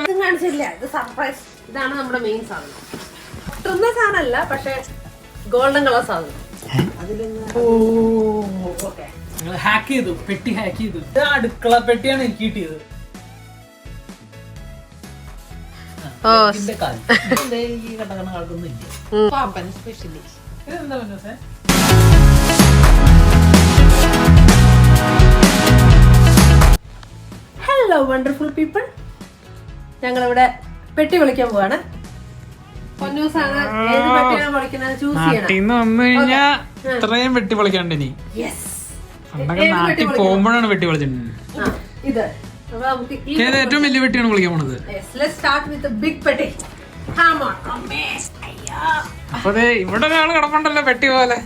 ഇതും കാണിച്ചില്ല ഇത് സർപ്രൈസ് ഇതാണ് നമ്മുടെ മെയിൻ സാധനം ഒട്ടുന്ന സാധനമല്ല പക്ഷെ ഗോൾഡൻ കളർ സാധനം ഓക്കെ ഹാക്ക് ചെയ്തു പെട്ടി ഹാക്ക് ചെയ്തു ഇത് അടുക്കള പെട്ടിയാണ് എനിക്ക് കിട്ടിയത് ഇതിന്റെ കാൽ. ഇതെന്തേ ഈ കണ്ട കണ്ട ആൾക്കൊന്നും ഇല്ല പാമ്പൻ സ്പെഷ്യലി ഇതെന്താ പൊന്നൂസേ? ഹലോ വണ്ടർഫുൾ പീപ്പിൾ ഞങ്ങളിവിടെ പെട്ടി വിളിക്കാൻ പോവാണ്. ഇത്രയും വെട്ടി പൊളിക്കാണ്ട് ഇനി. യെസ് പണ്ടൊക്കെ നാട്ടിൽ പോകുമ്പോഴാണ് വെട്ടി വിളിച്ചിട്ടുണ്ട് ഏറ്റവും വലിയ വെട്ടിയാണ് പൊളിക്കാൻ പോണത്? അപ്പൊ ഇവിടെ ഒരാൾ കിടപ്പുണ്ടല്ലോ പെട്ടി പോലെ.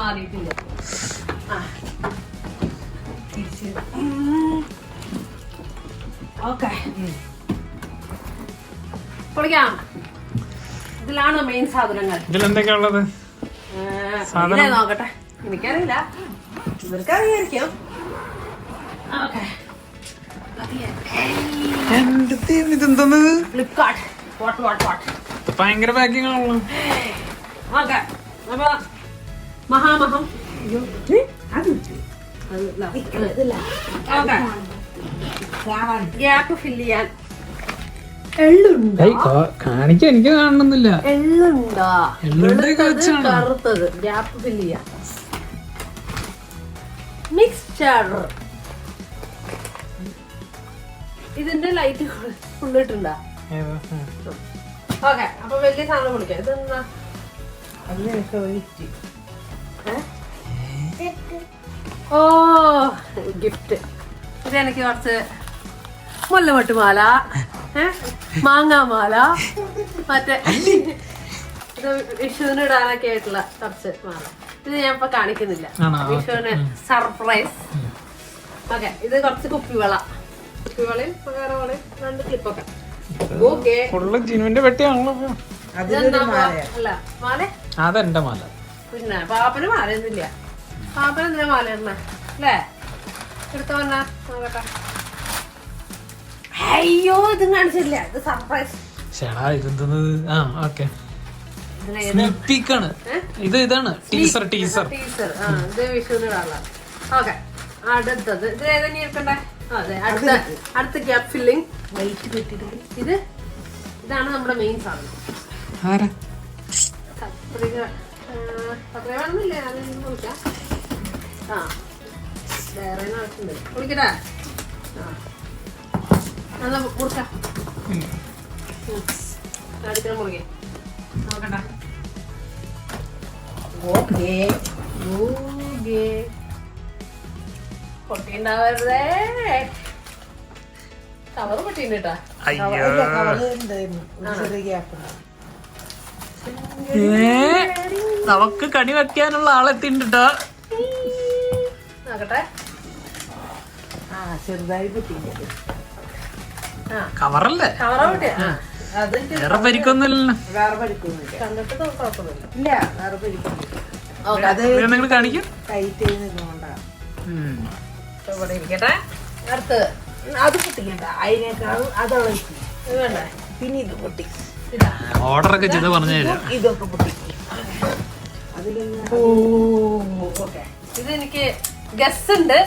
മാറിയിട്ടില്ല. ഓക്കെ. പൊളിക്കാം. ഇതിലാണ് മെയിൻ സാധനങ്ങൾ? ഇതിലെന്തൊക്കെയാ ഉള്ളത് ഏ, നോക്കട്ടെ. എനിക്കറിയില്ല. ഇവർക്കറിയായിരിക്കും. ഓക്കെ. ഇതെന്തോന്ന്? ഫ്ലിപ്കാർട്ട്. What what what. ഭയങ്കര പാക്കിംഗ് ആണല്ലോ ഓക്കെ. അപ്പൊ മഹാമഹം. അയ്യോ, അത്. ഓക്കെ. ഗ്യാപ്പ് ഫില്ല് ചെയ്യാൻ. കാണിക്കാൻ എനിക്ക് കാണണമെന്നില്ല. എള്ളുണ്ടോ? കറുത്തത്. ഗ്യാപ്പ് ഫില്ല് ചെയ്യാൻ മിക്സ്ചർ ഇതിന്റെ ലൈറ്റ് ഫുള്ളിട്ടുണ്ടോ ഓക്കെ അപ്പൊ വലിയ സാധനം വിളിക്കാം ഇതെന്താ? ഓ ഗിഫ്റ്റ് ഇത് എനിക്ക് കുറച്ച് മുല്ലമട്ടുമാല മാങ്ങാ മാങ്ങാമാല മറ്റേ വിഷുവിന് ഇടാനൊക്കെ ആയിട്ടുള്ള കുറച്ച് മാല. ഇത് ഞാൻ ഇപ്പൊ കാണിക്കുന്നില്ല? വിഷുവിന് സർപ്രൈസ്. ഓക്കെ ഇത് കുറച്ച് കുപ്പിവള. കുപ്പിവളയും പകരവളയും രണ്ട് ക്ലിപ്പൊക്കെ ഓക്കെ. ജിനുവിന്റെ മാല? അല്ല മാല? അതെന്റെ മാല. പിന്നെ പാപ്പന് മാലയൊന്നുമില്ല. പാപ്പന് എന്തിനാ മാല ഇടണേ അല്ലേ? എടുത്തോ നോക്കട്ടെ. അയ്യോ ഇതും കാണിച്ചില്ല ഇത് സർപ്രൈസ് ചേടാ ഇതെന്തോന്ന് ആ ഓക്കെ. സ്നിപ്പിക്കാണ്. ഇത് ഇതാണ്. Teaser teaser. ടീസർ. ആ ഇത് വിഷുവിന് ഇടാനുള്ള ഓക്കെ. അടുത്തത്. ഇത് ഏതെങ്കിലും ഇരിക്കണ്ടേ അതെ. അടുത്ത അടുത്ത ഗ്യാപ്പ് ഫില്ലിംഗ് ഇത്? ഇതാണ് നമ്മുടെ മെയിൻ സാധനം. ആരാ? കത്രിക കത്രിക വേണമെന്നില്ലേ? അത് വിളിക്കാം. ആ വേറെ ആവശ്യമുണ്ട് വിളിക്കട്ടെ? ആ. നോക്കട്ടെ ഓക്കേ. ഓക്കേ പൊട്ടിണ്ടാവരുതേ. പൊട്ടിണ്ട് നമുക്ക് കണി വെക്കാനുള്ള ആളെ നോക്കട്ടെ. ആ ചെറുതായി കവറ അതെനിക്ക് വേറെ പരിക്കൊന്നുമില്ലല്ലോ. നിങ്ങൾ കാണിക്കും. അത് പൊട്ടിക്കണ്ട. പിന്നെ ഇത് പൊട്ടി. ഓർഡർ ഒക്കെ ചെയ്ത് പറഞ്ഞു തരാം. ഇതൊക്കെ പൊട്ടി. അതിലൊന്നും ഓക്കെ. ഇത് എനിക്ക് ഗസ് ഉണ്ട്.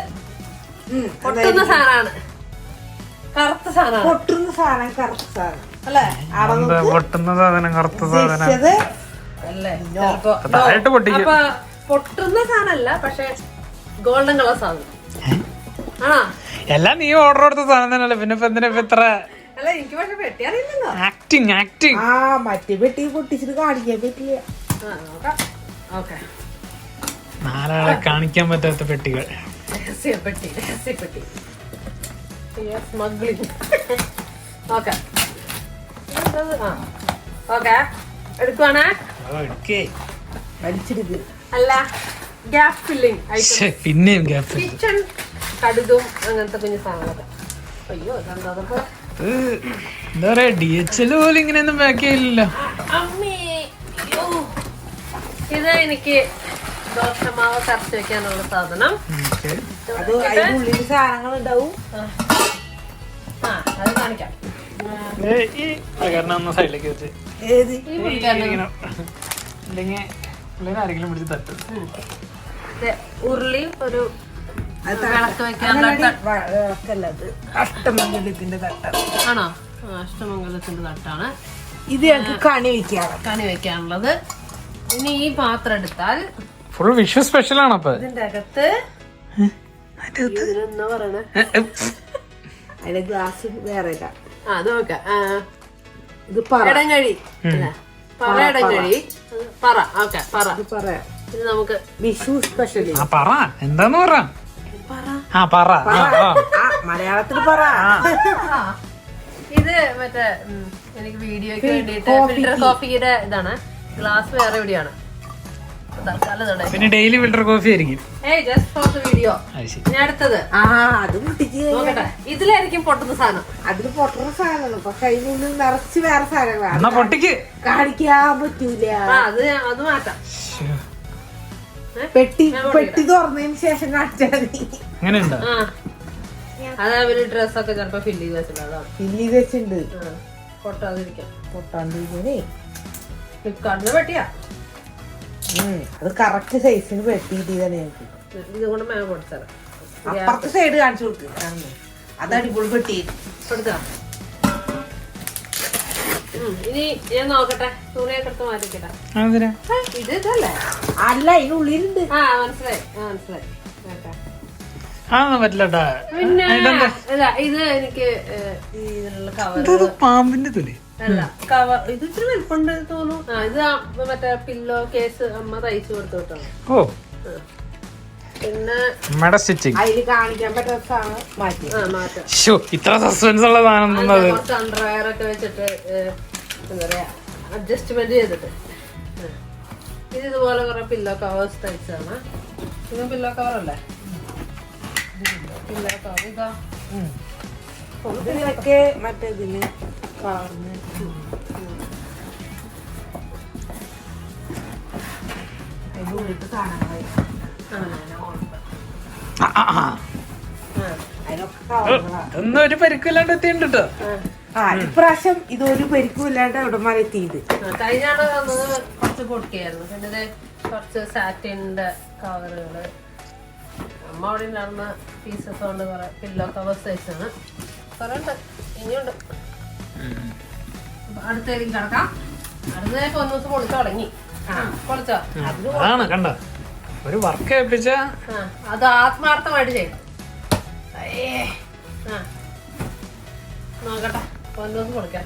പൊട്ടുന്ന സാധനമാണ്. കറുത്ത സാധനം പൊട്ടുന്ന സാധനം കറുത്ത സാധനം. അല്ലേ? പൊട്ടുന്ന സാധനം കറുത്ത സാധനം? അല്ലേ? താഴോട്ട് പൊട്ടിക്കും. അപ്പൊ പൊട്ടുന്ന സാധനമല്ല പക്ഷെ ഗോൾഡൻ കളർ സാധനം. ആണോ? എല്ലാം നീ ഓർഡർ കൊടുത്ത സാധനം തന്നെയല്ലേ? പിന്നെ ഇപ്പൊ എന്തിനാ ഇപ്പൊ ഇത്ര പെട്ടി ആക്ടിങ് ആക്ടിങ് ആ മറ്റേ പെട്ടി പൊട്ടിച്ചിട്ട് കാണിക്കാൻ പറ്റില്ല. നാലാളെ കാണിക്കാൻ പറ്റാത്ത പെട്ടികൾ. രഹസ്യപ്പെട്ടി രഹസ്യപ്പെട്ടി സ്മഗ്ലിംഗ് ഓക്കെ ആ. ഓക്കെ എടുക്കുവാണേ? അല്ല ഗ്യാപ്പ് ഫില്ലിംഗ് പിന്നെയും ഗ്യാപ്പ് കിച്ചൺ കടുകും അങ്ങനത്തെ കുഞ്ഞു സാധനങ്ങളൊക്കെ. അയ്യോ അതിപ്പോ? എന്താ പറയാ ഡി എച്ച് എൽ പോലും ഇങ്ങനെയൊന്നും പാക്ക് ചെയ്യില്ലല്ലോ ഇത് എനിക്ക് ദോശമാവ് കറച്ച് വെക്കാനുള്ള സാധനം. ഓക്കെ. അത് അതിനുള്ളിൽ സാധനങ്ങൾ ഉണ്ടാവും അത് കാണിക്കാം. ഈ പ്രകടനം ഒന്ന് സൈഡിലേക്ക് വെച്ച്. ഏത്? ഈ പുള്ളിക്കാരന് അല്ലെങ്കിൽ പിള്ളേരെ ആരെങ്കിലും പിടിച്ച് തട്ടും. ദേ, ഉരുളി ഒരു വിളക്ക് അഷ്ടമംഗലത്തിന്റെ തട്ടാണ്. ആണോ? അഷ്ടമംഗലത്തിന്റെ തട്ടാണ്. ഇത് ഞങ്ങൾക്ക് കണി വെക്കാണ്. കണി വെക്കാനുള്ളത്. ഇനി ഈ പാത്രം എടുത്താൽ ഫുൾ വിഷു സ്പെഷ്യൽ ആണ് അപ്പൊ ഇതിന്റെ അകത്ത് ഇതിനെന്താ പറയണേ. അതിന്റെ ഗ്ലാസ് വേറെ ഇല്ല ആ നോക്കാം. ഇത് പറ. ഇടങ്ങഴി അല്ല, പറ പറ ഓക്കെ പറ. ഇത് പറയാം ഇത് നമുക്ക് വിഷു സ്പെഷ്യലി ആ പറ. എന്താന്ന് പറ? പറ. ആ പറ. മലയാളത്തിൽ പറ. ഇത് മറ്റേ എനിക്ക് വീഡിയോക്ക് വേണ്ടിയിട്ട് ഫിൽറ്റർ കോഫിയുടെ ഇതാണ്. ഗ്ലാസ് വേറെ എവിടെയാണ് പിന്നെ ഡെയിലി ഫിൽറ്റർ കോഫി ആയിരിക്കും. ഏയ് ജസ്റ്റ് ഫോർ ദ വീഡിയോ അത് അടുത്തത്. ആ അത് നോക്കട്ടെ. ഇതിലായിരിക്കും പൊട്ടുന്ന സാധനം. അതിന് പൊട്ടുന്ന സാധനമാണ് പക്ഷെ അതിനുള്ളിൽ നിറച്ച് വേറെ സാധനങ്ങളാണ് പൊട്ടിക്ക്. കാണിക്കാൻ പറ്റൂല. അത് അത് മാറ്റാം. പെട്ടി പെട്ടി തുറന്നതിന് ശേഷം കാണിച്ചാൽ മതി. അങ്ങനെ ആ. അത് അവർ ഡ്രസ്സൊക്കെ ചിലപ്പോ ഫില്ല് ചെയ്ത് വെച്ചിട്ടുണ്ട്. ഫില്ല് ചെയ്ത് വെച്ചിട്ടുണ്ട്. പൊട്ടാതിരിക്കാം പൊട്ടാണ്ടിരിക്കണേ ഫ്ലിപ്കാർട്ടിന് പറ്റിയാ അത് കറക്റ്റ് സൈസിന് പെട്ടി തന്നെ ഞങ്ങൾക്ക് ഇത് പൊടിച്ചാൽ അപ്പുറത്തെ സൈഡ് കാണിച്ചു കൊടുക്ക്. കാണുന്നു. അത് അടിപൊളി പെട്ടി. കൊടുക്കാം ഉം, ഇനി ഞാൻ നോക്കട്ടെ. തുണിയൊക്കെ എടുത്ത് മാറ്റിക്കട്ടെ അതെന്തിനാ? ഇത് ഇതല്ലേ? അല്ല അതിനുള്ളിലുണ്ട് ആ മനസ്സിലായി. ആ മനസ്സിലായി. ഓക്കെ അതൊന്നും പറ്റില്ലട്ടാ പിന്നെ ഇല്ല ഇത് എനിക്ക് ഏഹ്, ഈ ഇതിനുള്ള കവർ ഇത് പാമ്പിന്റെ തൊലി അല്ല. കവർ ഇത് ഇച്ചിരി വലിപ്പുണ്ട് തോന്നുന്നു. ആ ഇത് മറ്റേ പില്ലോ കേസ് അമ്മ തയ്ച്ചു ഓ. പിന്നെ അമ്മയുടെ സ്റ്റിച്ചിങ് അതിൽ കാണിക്കാൻ പറ്റാത്ത മാറ്റി. ആ മാറ്റാം. ഇത്ര സസ്പെൻസ് ഉള്ള സാധനം തന്നത്. കുറച്ച് അണ്ടർവെയർ ഒക്കെ വെച്ചിട്ട് ഏഹ്, എന്താ പറയാ അഡ്ജസ്റ്റ്മെന്റ് ചെയ്തിട്ട്. ഉം. ഇത് ഇതുപോലെ കുറെ പില്ലോ കവേഴ്സ് തയ്ച്ചതാണ്. ഇത് പില്ലോ കവർ അല്ലേ? പില്ലോ കവർ ഇതാ. ഇതിനൊക്കെ മറ്റേതിൽ കളർന്ന് അതിന്റെ ഉള്ളിലത്തെ സാധനങ്ങളായി ആ, ആ, ആ. അതിനൊക്കെ കളറുകളാ ഒന്നും ഒരു പരിക്കില്ലാണ്ട് എത്തിയിട്ടുണ്ട്. കേട്ടോ ആ ഇപ്രാവശ്യം ഇതൊരു പരിക്കും ഇല്ലാണ്ട് അവിടെ മാറി എത്തിയത് കഴിഞ്ഞാണ് കുറച്ച് പൊട്ടിയായിരുന്നു പിന്നെ ഇത് കുറച്ച് സാറ്റിന്റെ കവറുകൾ. അമ്മ അവിടെ ഉണ്ടായിരുന്ന പീസസ് കൊണ്ട് കുറെ പില്ലോ കവർ തയ്ച്ചാണ് കുറെ ഉണ്ട് ഇനിയുണ്ട് അടുത്തേക്ക് കിടക്കാം. അടുത്തേക്ക് ഒന്ന് ദിവസം പൊളിച്ചു തുടങ്ങി. പൊളിച്ചോ? അതാണ് കണ്ട ഒരു വർക്ക് ഏൽപ്പിച്ച അത് ആത്മാർത്ഥമായിട്ട് ചെയ്യും അയ്യേ. ആ. നോക്കട്ടെ ഒന്ന് ദിവസം പൊളിക്കാം.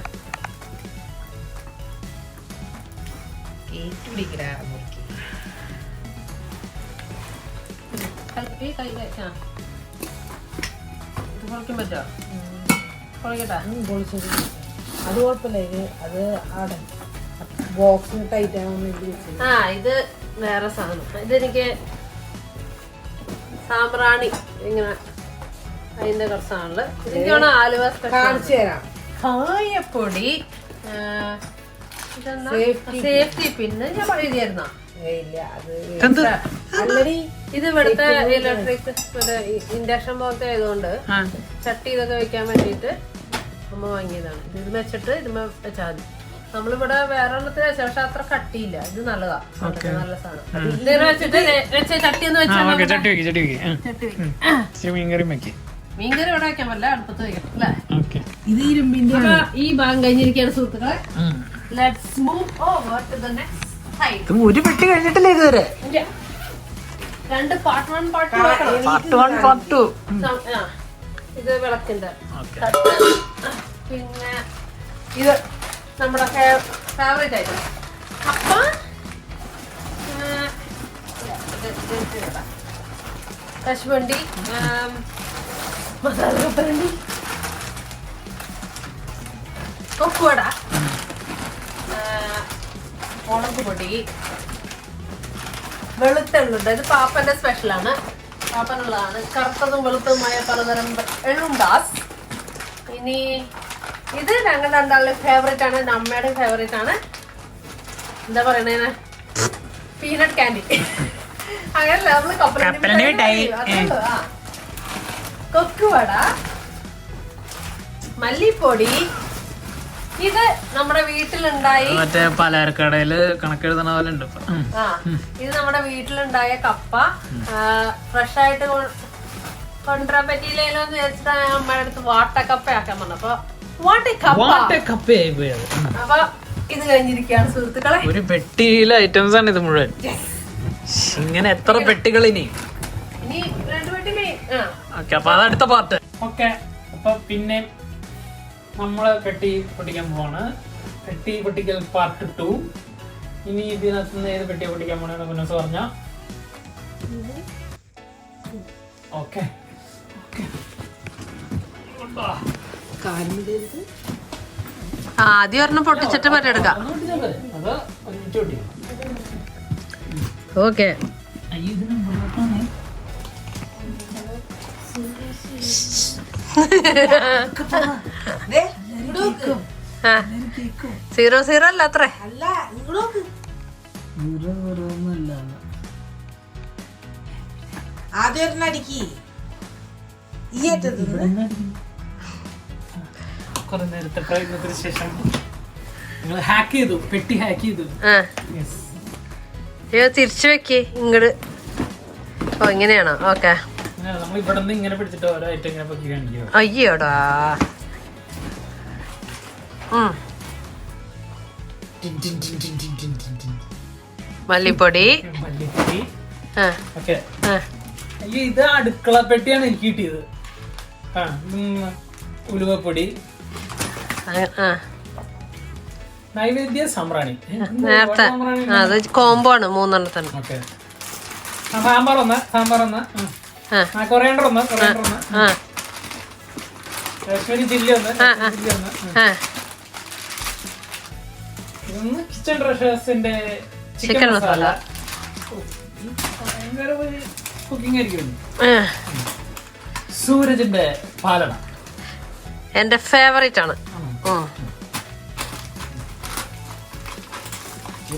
കേക്ക് പിടിക്കടാ മുറുക്കി. കൈ കൈ ആ. ഇത് പൊളിക്കാൻ പറ്റുമോ? പൊളിക്കട്ടെ ഉം, പൊളിച്ചത്. അത് കുഴപ്പമില്ല ഇത് അത് ആടെ ബോക്സിന് ടൈറ്റ് ആവാൻ ആ ഇത് വേറെ സാധനം. ഇതെനിക്ക് സാമ്പ്രാണി ഇങ്ങനെ അതിന്റെ കുറച്ച് സാധനങ്ങൾ ഇതെനിക്കാണ് ആലുവ കാണിച്ചു തരാം. കായപ്പൊടി സേഫ്റ്റി പിന്നെ ഞാൻ എഴുതിയായിരുന്നോ ഇത് ഇവിടുത്തെ ഇലക്ട്രിക് ഇൻഡക്ഷൻ പോലത്തെ ആയതുകൊണ്ട് ചട്ടി ഇതൊക്കെ വെക്കാൻ വേണ്ടിയിട്ട് അമ്മ വാങ്ങിയതാണ്. ഇത് ഇത് വെച്ചിട്ട് ഇതുമ്മ വെച്ചാൽ മതി. നമ്മളിവിടെ വേറെ എണ്ണത്തിന് വെച്ചാൽ പക്ഷെ അത്ര കട്ടിയില്ല. ഇത് നല്ലതാ. നല്ല സാധനം. ഇതിനെ വെച്ചിട്ട് വെച്ച ചട്ടി എന്ന് വെച്ചാൽ ഓക്കെ. ചട്ടി വെക്ക് ചട്ടി വെക്ക്. ചട്ടി വെക്കും. മീൻകറി വെക്ക്. മീൻകറി ഇവിടെ വെക്കാൻ പറ്റില്ല. അടുപ്പത്ത് വെക്കണം അല്ലേ? ഇത് ഇരുമ്പിന്റെ ഈ ഭാഗം കഴിഞ്ഞിരിക്കുകയാണ് സുഹൃത്തുക്കളെ. Let's move over to the next ഒരു പെട്ടി കഴിഞ്ഞിട്ടില്ല ഇതുവരെ. രണ്ട് part one part two part one part two ഇത് വിളക്കിന്റെ. പിന്നെ ഇത് നമ്മുടെ ഫേവറേറ്റ് ആയിട്ട് അപ്പ. കശുവണ്ടി മസാല കപ്പലണ്ടി. കൊക്കുവട. മുളക് പൊടി. വെളുത്തുള്ളുണ്ട് ഇത് പാപ്പന്റെ സ്പെഷ്യലാണ് പാപ്പനുള്ളതാണ്. കറുത്തതും വെളുത്തതുമായ പലതരം എള്ളുണ്ടാസ് ഇനി ഇത് ഞങ്ങളുടെ രണ്ടാളുടെ ഫേവറേറ്റ് ആണ് എന്റെ അമ്മയുടെ ഫേവറേറ്റ് ആണ്. എന്താ പറയണേ പീനട്ട് കാൻഡി അങ്ങനെ നമ്മൾ കപ്പലണ്ടി മിഠായി. കൊക്കുവട മല്ലിപ്പൊടി ഇത് നമ്മുടെ വീട്ടിലുണ്ടായി. മറ്റേ പലചരക്കടയിൽ കണക്കെഴുതണ പോലെ ഉണ്ട് ഇത് നമ്മുടെ വീട്ടിലുണ്ടായ കപ്പ ഫ്രഷ് ആയിട്ട് കൊണ്ടുവരാൻ പറ്റിയില്ലല്ലോ എന്ന് വിചാരിച്ചിട്ടാണ് ഞാൻ അമ്മയുടെ അടുത്ത് വാട്ടക്കപ്പ ആക്കാൻ പറഞ്ഞു അപ്പൊ വാട്ടക്കപ്പ. വാട്ടെ കപ്പയായി പോയത് അപ്പൊ ഇത് കഴിഞ്ഞിരിക്കുകയാണ് സുഹൃത്തുക്കളെ. ഒരു പെട്ടിയിലെ ഐറ്റംസ് ആണ് ഇത് മുഴുവൻ. ഇങ്ങനെ എത്ര പെട്ടികൾ ഇനി? ഓക്കെ അപ്പൊ അത് അടുത്ത പാർട്ട് ഓക്കെ അപ്പൊ പിന്നെ നമ്മൾ പെട്ടി പൊട്ടിക്കാൻ പോവാണ്. പെട്ടി പൊട്ടിക്കൽ പാർട്ട് ടു ഇനി ഇതിനകത്ത് നിന്ന് ഏത് പെട്ടി പൊട്ടിക്കാൻ പോണെന്ന് പറഞ്ഞ. ഓക്കെ. ആദ്യം ഒരെണ്ണം പൊട്ടിച്ചിട്ട് മറ്റേ ഓക്കെ. സീറോ സീറോ അല്ല അത്ര. ആദ്യം ഒരെണ്ണം അടിക്കി. ഈ ഏറ്റത് കുറെ നേരത്തെ പ്രയത്നത്തിന് ശേഷം നിങ്ങൾ ഹാക്ക് ചെയ്തു പെട്ടി ഹാക്ക് ചെയ്തു. അയ്യോ തിരിച്ചു വെക്കേ ഇങ്ങോട്ട് ഓ ഇങ്ങനെയാണോ? ഓക്കെ. നമ്മൾ ഇവിടെ നിന്ന് ഇങ്ങനെ പിടിച്ചിട്ട് ഓരോ ഐറ്റം ഇങ്ങനെ പൊക്കി കാണിക്കുക അയ്യോടാ. മല്ലിപ്പൊടി. മല്ലിപ്പൊടി. ഓക്കെ. അയ്യോ ഇത് അടുക്കള പെട്ടിയാണ് എനിക്ക് കിട്ടിയത്. ആ ഉലുവപ്പൊടി. ആ, നൈവേദ്യ സാമ്പ്രാണി. നേരത്തെ. അത് കോംബോ ആണ് മൂന്നെണ്ണത്തിന്. ഓക്കെ. ആ സാമ്പാർ ഒന്ന് സാമ്പാർ ഒന്ന് ഉം. ആ ആ. കൊറിയണ്ടർ ഒന്ന് കൊറിയണ്ടർ ഒന്ന് ആ. കാശ്മീരി ചില്ലി ഒന്ന് കാശ്മീരി ചില്ലി ഒന്ന് ആ ഇതൊന്ന് കിച്ചൺ ട്രഷേഴ്സിന്റെ ചിക്കൻ മസാല. ഭയങ്കര കുക്കിംഗ് ആയിരിക്കും. സൂരജിന്റെ പാലട. എന്റെ ഫേവറേറ്റ് ആണ്.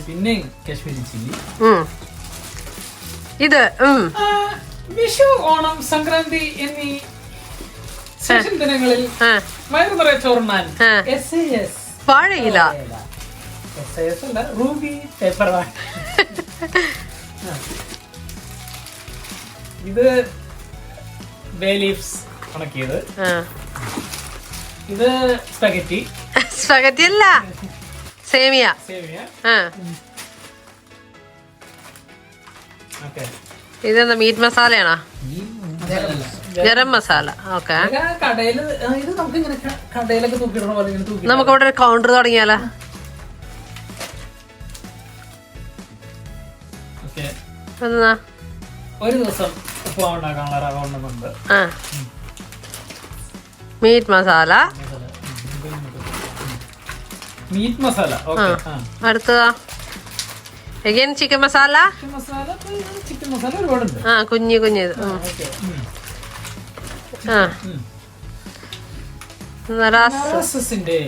പിന്നെ കാശ്മീരി ചില്ലി. ഇത്. വിഷു ഓണം സംക്രാന്തി എന്നീ സെഷൻ ദിനങ്ങളിൽ. വയറു നിറയെ ചോറുണ്ണാൻ എസ് എസ് വാഴയില എസ് എസ് അല്ല റൂബി പേപ്പർ ഇത് ബേ ലീഫ്സ് ഉണക്കിയത്. ഇത് സ്പഗറ്റി സ്പഗറ്റി അല്ല. സേമിയ. സേമിയ. ഇതെന്താ മീറ്റ് മസാലയാണോ? ഗരം മസാല. ഓക്കെ. നമുക്ക് ഇവിടെ ഒരു കൗണ്ടർ തുടങ്ങിയാലോ? ഒരു ദിവസം ഉപ്പുമാവ് ഉണ്ടാക്കാനുള്ള റവ ഉണ്ടെന്നുണ്ട് meat masala. Meat masala. അടുത്തതാ. Again chicken masala? Chicken masala ഒരുപാടുണ്ട്. ആ കുഞ്ഞ് കുഞ്ഞ്. ആ Narasus നറാസസിന്റെ.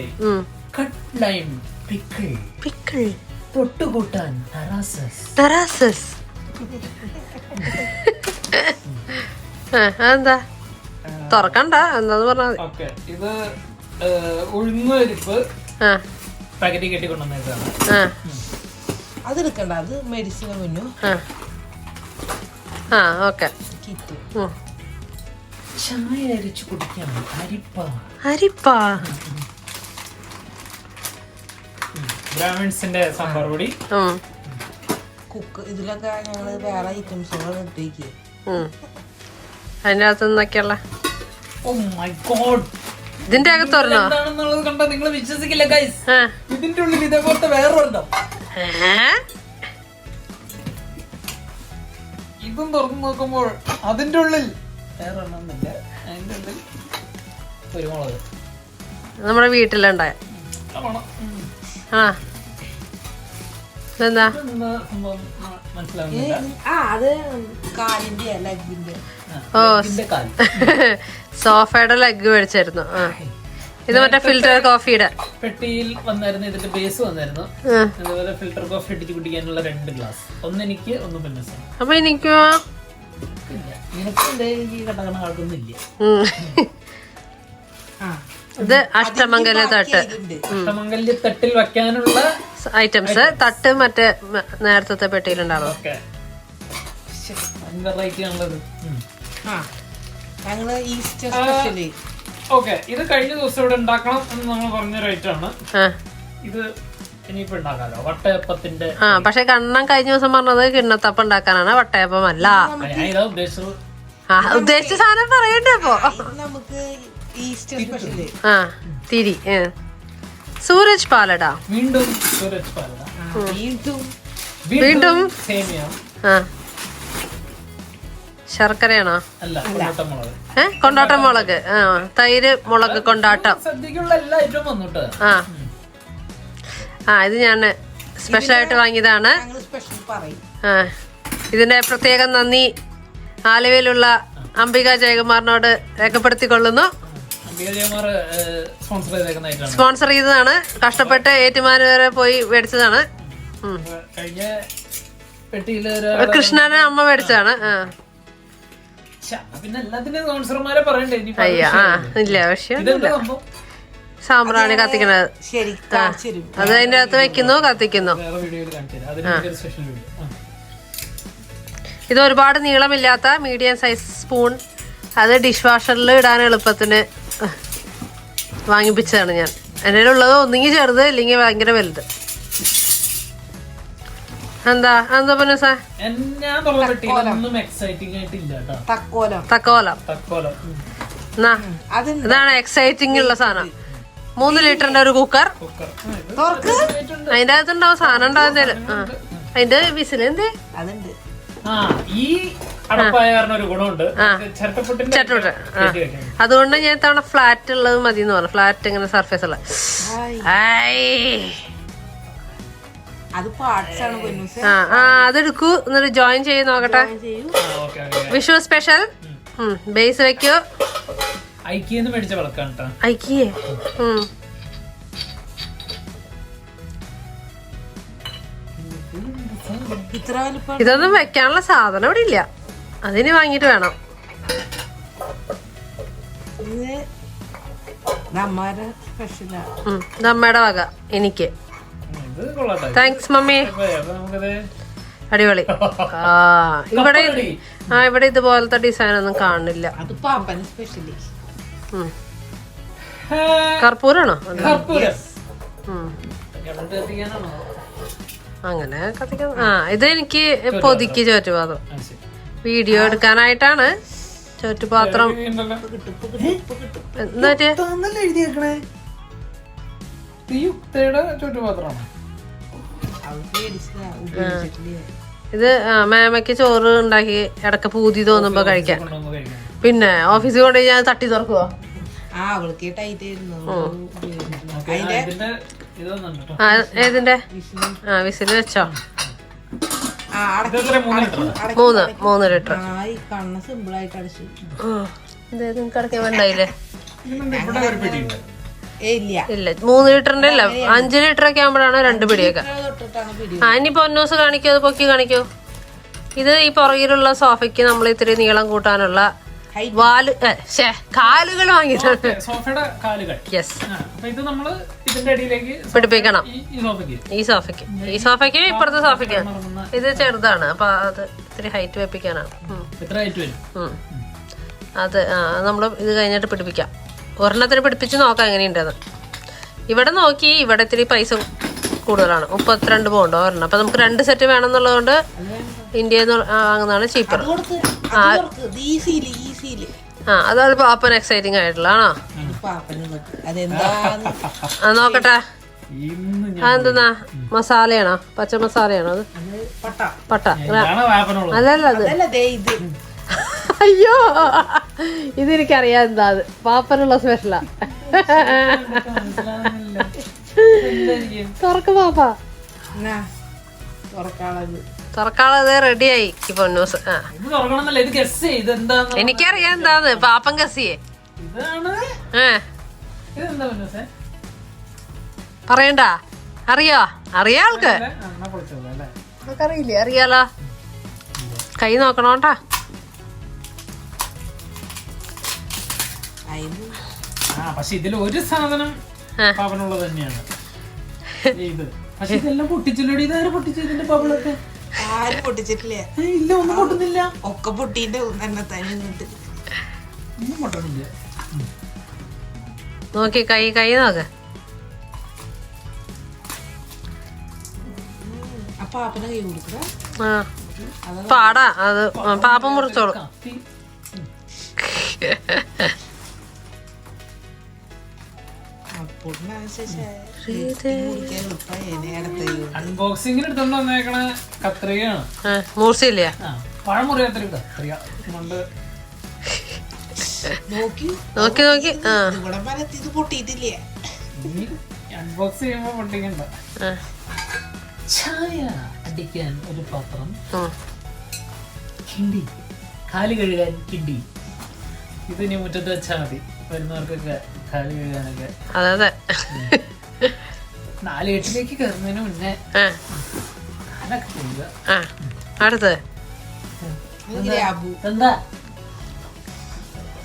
Cut lime pickle. Pickle. തൊട്ടുകൂട്ടാൻ നറാസസ് നറാസസ് അതെന്താ? തുറക്കണ്ട എന്താന്ന് പറഞ്ഞാൽ ഓക്കെ ഇത് ഉഴുന്ന ആ. പാക്കറ്റ് കെട്ടി കൊണ്ടുവന്നേക്കാണ് ആ അതെടുക്കണ്ട അത് മെഡിസിന് മുന്നു ആ. ആ ഓക്കെ. കിറ്റ്. ചായ അരിച്ചു കുടിക്കാൻ അരിപ്പ. അരിപ്പാ? ബ്രാഹ്മിൺസിന്റെ സാമ്പാർ പൊടി. ഉം. കുക്ക് ഇതിലൊക്കെ ഞങ്ങൾ വേറെ ഐറ്റംസുകൾ ഇട്ടേക്ക്. ഉം. അതിന്റെ അകത്ത് നിന്നൊക്കെയുള്ള Oh ഇതിന്റെ അകത്ത് എന്താണെന്നുള്ളത് കണ്ടാ നിങ്ങൾ വിശ്വസിക്കില്ല ഗൈസ് ഇതിന്റെ ഉള്ളിൽ ഇതേപോലത്തെ വേറൊരെണ്ണം ഇതും തുറന്നു നോക്കുമ്പോൾ അതിന്റെ ഉള്ളിൽ വേറൊരെണ്ണമെന്നില്ല അതിന്റെ ഉള്ളിൽ കുരുമുളക്. നമ്മുടെ വീട്ടിലുണ്ടായ ആ. എന്താ ഓ സോഫയുടെ ലെഗ് മേടിച്ചായിരുന്നു. ഇത് മറ്റേ ഫിൽറ്റർ കോഫിയുടെ പെട്ടിയിൽ വന്നായിരുന്നു ഇതിന്റെ ബേസ് വന്നായിരുന്നു. അതുപോലെ ഫിൽറ്റർ കോഫി അടിച്ച് കുടിക്കാനുള്ള രണ്ട് ഗ്ലാസ് ഒന്ന് എനിക്ക് ഒന്ന് പിന്നെ അപ്പൊ എനിക്ക്? ഇത് അഷ്ടമംഗല തട്ട്. ഇതുണ്ട് അഷ്ടമംഗല്യ തട്ടിൽ വെക്കാനുള്ള ഐറ്റംസ് തട്ട് മറ്റേ നേരത്തെ പെട്ടിയിലുണ്ടാവും. ഓക്കെ. വെറൈറ്റി ആണുള്ളത്. ആ. ഞങ്ങൾ ഈസ്റ്റർ സ്പെഷ്യലി. ഓക്കെ ഇത് കഴിഞ്ഞ ദിവസം ഇവിടെ ഉണ്ടാക്കണം എന്ന് നമ്മൾ പറഞ്ഞ റൈറ്റാണ് ആണ്. ഇത് ഇനിയിപ്പോ ഉണ്ടാക്കാലോ? വട്ടയപ്പത്തിന്റെ ആ പക്ഷെ കണ്ണൻ കഴിഞ്ഞ ദിവസം പറഞ്ഞത് കിണ്ണത്തപ്പം ഉണ്ടാക്കാനാണ്. വട്ടയപ്പം അല്ല. ഞാൻ ഇതാ ആ ഉദ്ദേശിച്ച സാധനം പറയണ്ടേ അപ്പൊ? നമുക്ക് ഈസ്റ്റർ സ്പെഷ്യലി ആ തിരി. സൂരജ് പാലടാ. വീണ്ടും സൂരജ് പാലട. വീണ്ടും വീണ്ടും സേമിയ. ആ. ശർക്കരയാണോ? അല്ല കൊണ്ടാട്ട മുളക് ഏ? കൊണ്ടാട്ടം മുളക് ആ തൈര് മുളക് കൊണ്ടാട്ടം. ആ. ആ ഇത് ഞാൻ സ്പെഷ്യലായിട്ട് വാങ്ങിയതാണ്. ഞങ്ങൾ സ്പെഷ്യൽ പറയും. ആ ഇതിന്റെ പ്രത്യേകം നന്ദി. ആലുവയിലുള്ള അംബിക ജയകുമാറിനോട് രേഖപ്പെടുത്തിക്കൊള്ളുന്നു. സ്പോൺസർ ചെയ്തേക്കുന്ന ഐറ്റമാണ്. സ്പോൺസർ ചെയ്തതാണ്. കഷ്ടപ്പെട്ട് ഏറ്റുമാനൂർ വരെ പോയി മേടിച്ചതാണ്. കൃഷ്ണനെ അമ്മ മേടിച്ചതാണ്. ആ. പിന്നെ സ്പോൺസർമാരെ പറയണ്ടേ? ഇനി അയ്യ ആ ഇല്ല പക്ഷെ ഇതെന്താ സംഭവം? സാമ്പ്രാണി കത്തിക്കണത് ശരി അത് അതിന്റെ അകത്ത് വെക്കുന്നു കത്തിക്കുന്നു. വേറെ വീഡിയോയിൽ അതിന് സ്പെഷ്യൽ വീഡിയോ ഇത് ഒരുപാട് നീളമില്ലാത്ത മീഡിയം സൈസ് സ്പൂൺ അത് ഡിഷ് വാഷറിൽ ഇടാൻ എളുപ്പത്തിന് വാങ്ങിപ്പിച്ചതാണ് ഞാൻ. എന്റെ ഉള്ളത് ഒന്നുകിൽ ചെറുത് ഇല്ലെങ്കിൽ ഭയങ്കര വലുത്. എന്താ? എന്താ പിന്നെ സാർ ഞാൻ തുറന്ന പെട്ടിയിലൊന്നും എക്സൈറ്റിംഗ് ആയിട്ടില്ല കേട്ടോ. തക്കോലം. തക്കോലം. തക്കോലം. എന്നാ അതുണ്ട് ഇതാണ് എക്സൈറ്റിംഗ് ഉള്ള സാധനം. മൂന്ന് ലിറ്ററിന്റെ ഒരു കുക്കർ അതിന്റെ അകത്തുണ്ടാവും സാധനം ഉണ്ടാകുന്നതിൽ അതിന്റെ വിസിൽ എന്തേ? ഈ ചട്ടോട്ട്. അതുകൊണ്ട് ഞാൻ ഇത്തവണ ഫ്ലാറ്റ് ഉള്ളത് മതി എന്ന് പറഞ്ഞു. ഫ്ലാറ്റ് ഇങ്ങനെ സർഫേസ് ഉള്ള. ആ ആ അതെടുക്കൂ. എന്നിട്ട് ജോയിൻ ചെയ്ത് നോക്കട്ടെ. വിഷു സ്പെഷ്യൽ ബേസ് വെക്കൂ. ഐക്കിയെന്ന് മേടിച്ച വിളക്കാണ് കേട്ടോ വലിപ്പം ഇതൊന്നും വെക്കാനുള്ള സാധനം ഇവിടെ ഇല്ല. അതിന് വാങ്ങിട്ട് വേണം. അമ്മയുടെ വക എനിക്ക്. Thanks mummy. അടിപൊളി. ആ ഇവിടെ ആ ഇവിടെ ഇതുപോലത്തെ ഡിസൈൻ ഒന്നും കാണുന്നില്ല അത് പാപ്പന് സ്പെഷ്യലി ഉം. കർപ്പൂരാണോ? അങ്ങനെ കത്തിക്കാൻ ആ ഇത് എനിക്ക് പൊതിക്ക് ചോറ്റുപാത്രം. വീഡിയോ എടുക്കാനായിട്ടാണ് ചോറ്റുപാത്രം. എന്താ പറ്റിയെ? ചുറ്റുപാത്രമാണ്. ഇത് മേമയ്ക്ക് ചോറ് ഉണ്ടാക്കി ഇടയ്ക്ക് പൂതി തോന്നുമ്പോ കഴിക്കാൻ കഴിക്കാൻ പിന്നെ ഓഫീസിൽ കൊണ്ട് ഞാൻ തട്ടി തുറക്കുവോ? ഏതിന്റെ? ആ വിസിൽ വെച്ചോ. മൂന്ന് ലിറ്റർ മൂന്ന് ലിറ്റർ. ആ നിങ്ങൾക്ക് കണ്ണ് സിമ്പിൾ ആയിട്ട് അടച്ചു. ഇത് കിടക്കാൻ വേണ്ടായില്ലേ ഇല്ല. മൂന്ന് ലിറ്ററിന്റെ അല്ല അഞ്ച് ലിറ്റർ ഒക്കെ ആകുമ്പോഴാണ് രണ്ട് പിടിയൊക്കെ. ആ ഇനി പൊന്നൂസ് കാണിക്കോ? അത് പൊക്കി കാണിക്കോ? ഇത് ഈ പുറകിലുള്ള സോഫയ്ക്ക് നമ്മൾ ഇത്തിരി നീളം കൂട്ടാനുള്ള. വാൽ കാലുകൾ വാങ്ങിയതാണ് സോഫയുടെ കാലുകൾ. യെസ് ഇത് നമ്മൾ ഇതിന്റെ അടിയിലേക്ക് പിടിപ്പിക്കണം. ഈ സോഫയ്ക്ക്. ഈ സോഫയ്ക്ക്. ഈ സോഫയ്ക്ക് ഇപ്പുറത്തെ സോഫയ്ക്ക്. ഇത് ചെറുതാണ് അപ്പൊ അത് ഇത്തിരി ഹൈറ്റ് വെപ്പിക്കാനാണ്. അത് ആ നമ്മൾ ഇത് കഴിഞ്ഞിട്ട് പിടിപ്പിക്കാം. ഒരെണ്ണത്തിന് പിടിപ്പിച്ച് നോക്കാം എങ്ങനെയുണ്ടെന്ന്. ഇവിടെ നോക്കി ഇവിടെ ഇത്തിരി പൈസ കൂടുതലാണ്. മുപ്പത്തിരണ്ട് പോകണ്ടോ ഒരെണ്ണം. അപ്പം നമുക്ക് രണ്ട് സെറ്റ് വേണമെന്നുള്ളതുകൊണ്ട് ഇന്ത്യയിൽ നിന്ന് വാങ്ങുന്നതാണ് ചീപ്പർ ആ അതാണ് പാപ്പൻ എക്സൈറ്റിംഗ് ആയിട്ടുള്ള ആണോ? പാപ്പന് അതെന്താ ആ നോക്കട്ടെ. ഇന്ന് അതെന്താ? മസാലയാണോ? പച്ച മസാലയാണോ അത്? പട്ട. അല്ലല്ല അത് ദേ ഇത്. അയ്യോ. ഇതെനിക്കറിയാം എന്താ അത്. പാപ്പനുള്ള സ്പെഷ്യലാ? തുറക്ക് പാപ്പ. തുറക്കാളത് റെഡിയായി ഇപ്പൊ പൊന്നൂസ് എന്താന്ന് എനിക്കറിയാം എന്താന്ന്. പാപ്പൻ പൊന്നൂസേ പറയണ്ട. അറിയോ? അറിയാ ആൾക്ക്. അറിയാലോ. കൈ നോക്കണോട്ടാ ആ പക്ഷെ ഇതിൽ ഒരു സാധനം. തന്നെയാണ്. ഇത്. പക്ഷെ ഇതെല്ലാം പൊട്ടിച്ചില്ലടി? ഇതാരും പൊട്ടിച്ചു ഇതിന്റെ ബബിളൊക്കെ ആരും പൊട്ടിച്ചിട്ടില്ലേ. ഇല്ല ഒന്നും പൊട്ടുന്നില്ല. ഒക്കെ പൊട്ടീന്റെ ഒന്നും പൊട്ടണില്ല. നോക്കി കൈ കൈ നോക്ക്. പാടാ അത് പാപ്പം മുറിച്ചോളൂ. എടുത്തോണ്ട് വന്നേക്കണ കത്രികയാണ്. മൂർച്ചയില്ല? ആ പഴം മുറിയാത്തൊരു കത്രിക. കൊണ്ട് നോക്കി. നോക്കി നോക്കി. ആ. ഇവിടെ ഇത് പൊട്ടിയിട്ടില്ലേ? അൺബോക്സ് ചെയ്യുമ്പോ പൊട്ടിക്കണ്ട. ചായ അടിക്കാൻ ഒരു പാത്രം. കിണ്ടി. കാൽ കഴുകാൻ കിണ്ടി. ഇത് ഇനി മുറ്റത്ത് വെച്ചാൽ മതി. വരുന്നവർക്കൊക്കെ കാൽ കഴുകാനൊക്കെ അതെ നാല് എട്ടിലേക്ക് കയറുന്നതിന് മുന്നേ കാലൊക്കെ കഴുകുക അടുത്ത് എന്താ?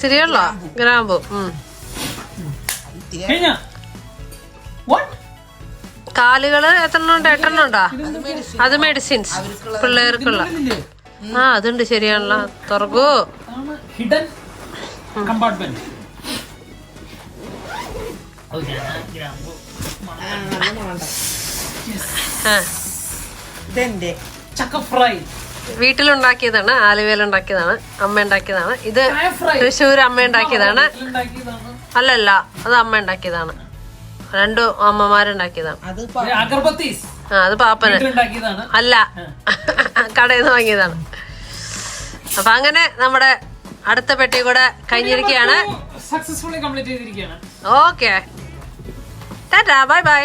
ശരിയല്ലോ ഗ്രാമ്പു. കാലുകൾ എത്ര ഉണ്ട് എട്ടെണ്ണം ഉണ്ടോ അത് മെഡിസിൻസ് പിള്ളേർക്കുള്ള. ആ അതുണ്ട്. ശരിയാണല്ലോ. തുറക്കൂ. ഹിഡൻ കമ്പാർട്ട്മെന്റ് ഇതെന്റെ ചക്ക ഫ്രൈ വീട്ടിലുണ്ടാക്കിയതാണ് ആലുവയിൽ ഉണ്ടാക്കിയതാണ് അമ്മ ഉണ്ടാക്കിയതാണ് ഇത് തൃശ്ശൂർ അമ്മ ഉണ്ടാക്കിയതാണ് അല്ലല്ല അത് അമ്മ ഉണ്ടാക്കിയതാണ് രണ്ടു അമ്മമാരുണ്ടാക്കിയതാണ്. ആ അത് പാപ്പന്. അല്ല കടയിൽ നിന്ന് വാങ്ങിയതാണ്. അപ്പൊ അങ്ങനെ നമ്മുടെ അടുത്ത പെട്ടി കൂടെ കഴിഞ്ഞിരിക്കുകയാണ്. സക്സസ്ഫുള്ളി കംപ്ലീറ്റ് ചെയ്തിരിക്കുകയാണ്. Okay tata bye bye